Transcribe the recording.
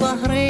по.